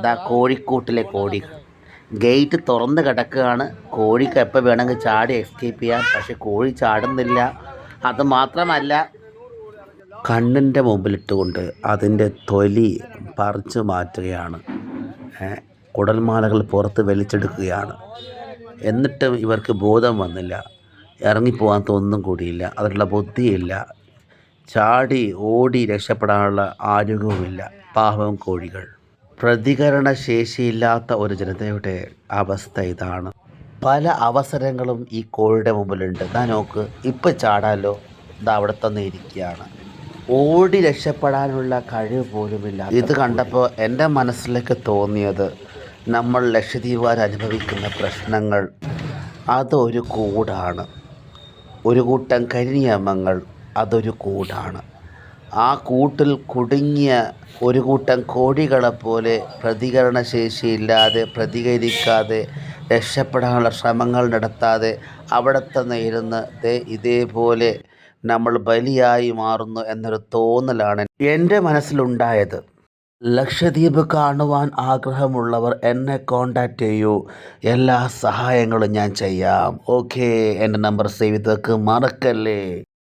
ദാ കോഴിക്കൂട്ടിലെ കോഴി ഗേറ്റ് തുറന്ന് കിടക്കുകയാണ്. കോഴിക്ക് എപ്പോൾ വേണമെങ്കിൽ ചാടി എസ്കേപ്പ് ചെയ്യാം. പക്ഷെ കോഴി ചാടുന്നില്ല. അത് മാത്രമല്ല കണ്ണിന്റെ മുമ്പിലിട്ടുകൊണ്ട് അതിന്റെ തൊലി പറിച്ചു മാറ്റുകയാണ്. കുടൽമാലകൾ പുറത്ത് വലിച്ചെടുക്കുകയാണ്. എന്നിട്ടും ഇവർക്ക് ബോധം വന്നില്ല. ഇറങ്ങിപ്പോകാൻ തോന്നും കൂടിയില്ല. അതിനുള്ള ബുദ്ധിയില്ല. ചാടി ഓടി രക്ഷപ്പെടാനുള്ള ആരോഗ്യവുമില്ല. പാവം കോഴികൾ. പ്രതികരണ ശേഷിയില്ലാത്ത ഒരു ജനതയുടെ അവസ്ഥ ഇതാണ്. പല അവസരങ്ങളും ഈ കോഴിയുടെ മുമ്പിലുണ്ട്. ദാ നോക്ക് ഇപ്പം ചാടാലോ? ഇതാ അവിടെ തന്നെ ഇരിക്കുകയാണ്. ഓടി രക്ഷപ്പെടാനുള്ള കഴിവ് പോലുമില്ല. ഇത് കണ്ടപ്പോൾ എന്റെ മനസ്സിലേക്ക് തോന്നിയത് നമ്മൾ ലക്ഷദ്വീപുകാർ അനുഭവിക്കുന്ന പ്രശ്നങ്ങൾ. അതൊരു കൂടാണ്. ഒരു കൂട്ടം കരിനിയമങ്ങൾ അതൊരു കൂടാണ്. ആ കൂട്ടിൽ കുടുങ്ങിയ ഒരു കൂട്ടം കോഴികളെപ്പോലെ പ്രതികരണശേഷിയില്ലാതെ പ്രതികരിക്കാതെ രക്ഷപ്പെടാനുള്ള ശ്രമങ്ങൾ നടത്താതെ അവിടെ തന്നെ ഇതേപോലെ നമ്മൾ ബലിയായി മാറുന്നു എന്നൊരു തോന്നലാണ് എന്റെ മനസ്സിലുണ്ടായത്. ലക്ഷദ്വീപ് കാണുവാൻ ആഗ്രഹമുള്ളവർ എന്നെ കോണ്ടാക്റ്റ് ചെയ്യൂ. എല്ലാ സഹായങ്ങളും ഞാൻ ചെയ്യാം. ഓക്കെ എന്റെ നമ്പർ സേവ് ചെയ്തേക്ക്. മറക്കല്ലേ?